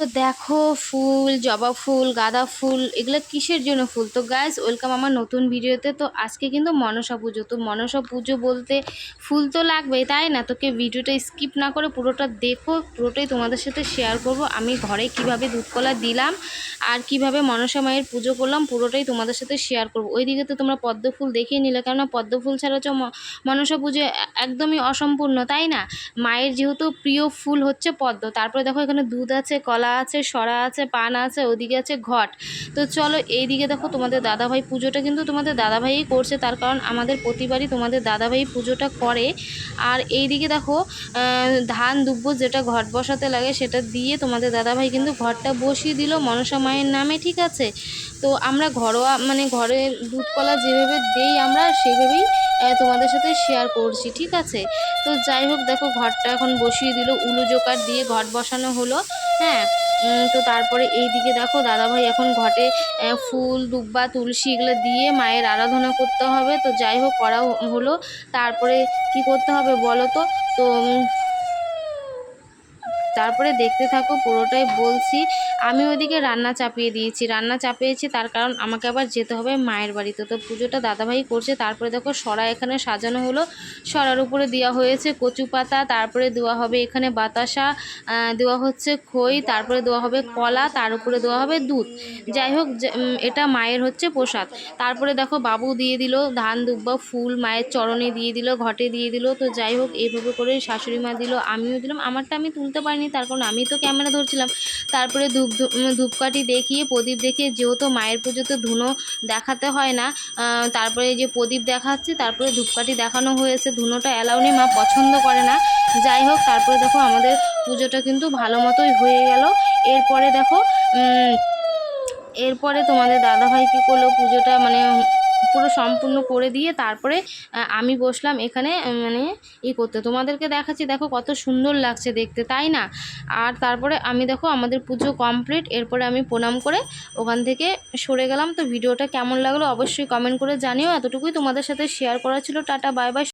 তো দেখো ফুল, জবা ফুল, গাঁদা ফুল, এগুলো কিসের জন্য ফুল? তো গাইজ ওয়েলকাম আমার নতুন ভিডিওতে তো। আজকে কিন্তু মনসা পুজো। তো মনসা পুজো বলতে ফুল তো লাগবেই, তাই না? তোকে ভিডিওটা স্কিপ না করে পুরোটা দেখো, পুরোটাই তোমাদের সাথে শেয়ার করব। আমি ঘরে কীভাবে দুধকলা দিলাম আর কীভাবে মনসা মায়ের পুজো করলাম, পুরোটাই তোমাদের সাথে শেয়ার করব। ওইদিকে তো তোমরা পদ্ম ফুল দেখিয়ে নিলে, কেননা পদ্ম ফুল ছাড়া তো মনসা পুজো একদমই অসম্পূর্ণ, তাই না? মায়ের যেহেতু প্রিয় ফুল হচ্ছে পদ্ম, তারপরে দেখো এখানে দুধ আছে, কলা আছে, সরা আছে, পান আছে, ওদিকে আছে ঘট। তো চলো এইদিকে দেখো তোমাদের দাদাভাই পুজোটা কিন্তু তোমাদের দাদাভাইই করছে, তার কারণ আমাদের প্রতিবারই তোমাদের দাদাভাই পুজোটা করে। আর এইদিকে দেখো ধান দুব্ব যেটা ঘট বসাতে লাগে সেটা দিয়ে তোমাদের দাদাভাই কিন্তু ঘরটা বসিয়ে দিল মনসা মায়ের নামে, ঠিক আছে? তো আমরা ঘরোয়া মানে ঘরে দুধ কলা যেভাবে দেই আমরা, সেভাবেই তোমাদের সাথে শেয়ার করছি, ঠিক আছে? তো যাই হোক দেখো ঘরটা এখন বসিয়ে দিল, উলু জোকার দিয়ে ঘট বসানো হলো। হ্যাঁ তো তারপরে এই দিকে দেখো দাদাভাই এখন ঘটে ফুল, দুব্বা, তুলসী এগুলো দিয়ে মায়ের আরাধনা করতে হবে। তো যাই হোক করা হলো। তারপরে কি করতে হবে বলো তো? তো তারপরে দেখতে থাকো, পুরোটাই বলছি। আমি ওইদিকে রান্না চাপিয়ে দিয়েছি। রান্না চাপিয়েছি, তার কারণ আমাকে আবার যেতে হবে মায়ের বাড়িতে। তো পুজোটা দাদাভাই করছে, তারপরে দেখো সরা এখানে সাজানো হলো। সরার উপরে দেওয়া হয়েছে কচু পাতা, তারপরে দেওয়া হবে এখানে বাতাসা দেওয়া হচ্ছে খই, তারপরে দেওয়া হবে কলা, তার উপরে দেওয়া হবে দুধ। যাই হোক এটা মায়ের হচ্ছে প্রসাদ। তারপরে দেখো বাবু দিয়ে দিল ধান, দুব্বা, ফুল, মায়ের চরণে দিয়ে দিল, ঘটে দিয়ে দিল। তো যাই হোক, এইভাবে করে শাশুড়ি মা দিল, আমিও দিলাম। আমারটা আমি তুলতে পারিনি। তার কারণ আমি তো ক্যামেরা ধরছিলাম। তারপরে ধূপ ধূপ- ধূপকাঠি দেখিয়ে, প্রদীপ দেখিয়ে যেহেতু মায়ের পুজোতে ধুনো দেখাতে হয় না তারপরে যে প্রদীপ দেখাচ্ছে, তারপরে ধূপকাঠি দেখানো হয়েছে, ধুনোটা অ্যালাউ নেই মা পছন্দ করে না। যাই হোক, তারপরে দেখো আমাদের পুজোটা কিন্তু ভালো মতোই হয়ে গেল। এরপরে দেখো এরপরে তোমাদের দাদাভাই কী করল পুজোটা মানে পুরো সম্পূর্ণ করে দিয়ে তারপরে আমি বসলাম এখানে মানে ই করতে। তোমাদেরকে দেখাচ্ছি, দেখো কত সুন্দর লাগছে দেখতে, তাই না? আর তারপরে আমি দেখো আমাদের পুজো কমপ্লিট এরপরে আমি প্রণাম করে ওখান থেকে সরে গেলাম। তো ভিডিওটা কেমন লাগল অবশ্যই কমেন্ট করে জানিও। এতটুকুই তোমাদের সাথে শেয়ার করা ছিল। Tata bye bye